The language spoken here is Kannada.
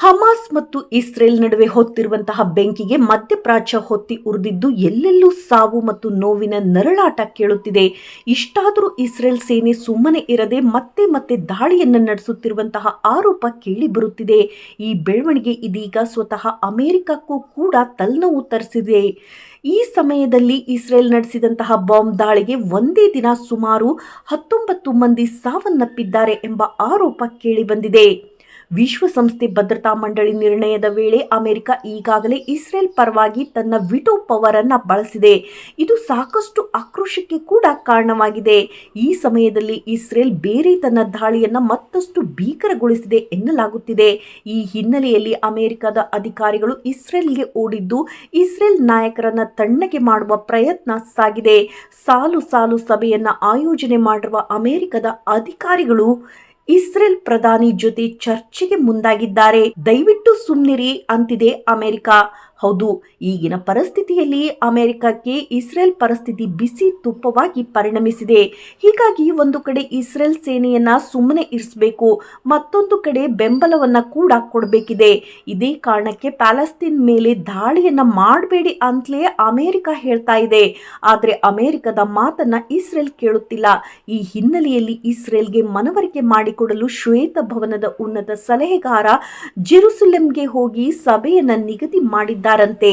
ಹಮಾಸ್ ಮತ್ತು ಇಸ್ರೇಲ್ ನಡುವೆ ಹೊತ್ತಿರುವಂತಹ ಬೆಂಕಿಗೆ ಮಧ್ಯಪ್ರಾಚ್ಯ ಹೊತ್ತಿ ಉರಿದಿದ್ದು ಎಲ್ಲೆಲ್ಲೂ ಸಾವು ಮತ್ತು ನೋವಿನ ನರಳಾಟ ಕೇಳುತ್ತಿದೆ. ಇಷ್ಟಾದರೂ ಇಸ್ರೇಲ್ ಸೇನೆ ಸುಮ್ಮನೆ ಇರದೆ ಮತ್ತೆ ಮತ್ತೆ ದಾಳಿಯನ್ನು ನಡೆಸುತ್ತಿರುವಂತಹ ಆರೋಪ ಕೇಳಿಬರುತ್ತಿದೆ ಈ ಬೆಳವಣಿಗೆ ಇದೀಗ ಸ್ವತಃ ಅಮೆರಿಕಕ್ಕೂ ಕೂಡ ತಲೆನೋವು ತರಿಸಿದೆ. ಈ ಸಮಯದಲ್ಲಿ ಇಸ್ರೇಲ್ ನಡೆಸಿದಂತಹ ಬಾಂಬ್ ದಾಳಿಗೆ ಒಂದೇ ದಿನ ಸುಮಾರು ಹತ್ತೊಂಬತ್ತು ಮಂದಿ ಸಾವನ್ನಪ್ಪಿದ್ದಾರೆ ಎಂಬ ಆರೋಪ ಕೇಳಿಬಂದಿದೆ ವಿಶ್ವಸಂಸ್ಥೆ ಭದ್ರತಾ ಮಂಡಳಿ ನಿರ್ಣಯದ ವೇಳೆ ಅಮೆರಿಕ ಈಗಾಗಲೇ ಇಸ್ರೇಲ್ ಪರವಾಗಿ ತನ್ನ ವಿಟೋ ಪವರ್ ಅನ್ನು ಬಳಸಿದೆ. ಇದು ಸಾಕಷ್ಟು ಆಕ್ರೋಶಕ್ಕೆ ಕೂಡ ಕಾರಣವಾಗಿದೆ. ಈ ಸಮಯದಲ್ಲಿ ಇಸ್ರೇಲ್ ಬೇರೆ ತನ್ನ ದಾಳಿಯನ್ನು ಮತ್ತಷ್ಟು ಭೀಕರಗೊಳಿಸಿದೆ ಎನ್ನಲಾಗುತ್ತಿದೆ. ಈ ಹಿನ್ನೆಲೆಯಲ್ಲಿ ಅಮೆರಿಕದ ಅಧಿಕಾರಿಗಳು ಇಸ್ರೇಲ್ಗೆ ಓಡಿದ್ದು ಇಸ್ರೇಲ್ ನಾಯಕರನ್ನ ತಣ್ಣಗೆ ಮಾಡುವ ಪ್ರಯತ್ನ ಸಾಗಿದೆ. ಸಾಲು ಸಾಲು ಸಭೆಯನ್ನು ಆಯೋಜನೆ ಮಾಡಿರುವ ಅಮೆರಿಕದ ಅಧಿಕಾರಿಗಳು ಇಸ್ರೇಲ್ ಪ್ರಧಾನಿ ಜೊತೆ ಚರ್ಚೆಗೆ ಮುಂದಾಗಿದ್ದಾರೆ. ದಯವಿಟ್ಟು ಸುಮ್ನಿರಿ ಅಂತಿದೆ ಅಮೆರಿಕ. ಹೌದು, ಈಗಿನ ಪರಿಸ್ಥಿತಿಯಲ್ಲಿ ಅಮೆರಿಕಕ್ಕೆ ಇಸ್ರೇಲ್ ಪರಿಸ್ಥಿತಿ ಬಿಸಿ ತುಪ್ಪವಾಗಿ ಪರಿಣಮಿಸಿದೆ. ಹೀಗಾಗಿ ಒಂದು ಕಡೆ ಇಸ್ರೇಲ್ ಸೇನೆಯನ್ನ ಸುಮ್ಮನೆ ಇರಿಸಬೇಕು, ಮತ್ತೊಂದು ಕಡೆ ಬೆಂಬಲವನ್ನ ಕೂಡ ಕೊಡಬೇಕಿದೆ. ಇದೇ ಕಾರಣಕ್ಕೆ ಪ್ಯಾಲೆಸ್ತೀನ್ ಮೇಲೆ ದಾಳಿಯನ್ನ ಮಾಡಬೇಡಿ ಅಂತಲೇ ಅಮೆರಿಕ ಹೇಳ್ತಾ ಇದೆ. ಆದರೆ ಅಮೆರಿಕದ ಮಾತನ್ನ ಇಸ್ರೇಲ್ ಕೇಳುತ್ತಿಲ್ಲ. ಈ ಹಿನ್ನೆಲೆಯಲ್ಲಿ ಇಸ್ರೇಲ್ಗೆ ಮನವರಿಕೆ ಮಾಡಿಕೊಡಲು ಶ್ವೇತ ಭವನದ ಉನ್ನತ ಸಲಹೆಗಾರ ಜೆರುಸಲೆಂಗೆ ಹೋಗಿ ಸಭೆಯನ್ನ ನಿಗದಿ ಮಾಡಿದ್ದಾರಂತೆ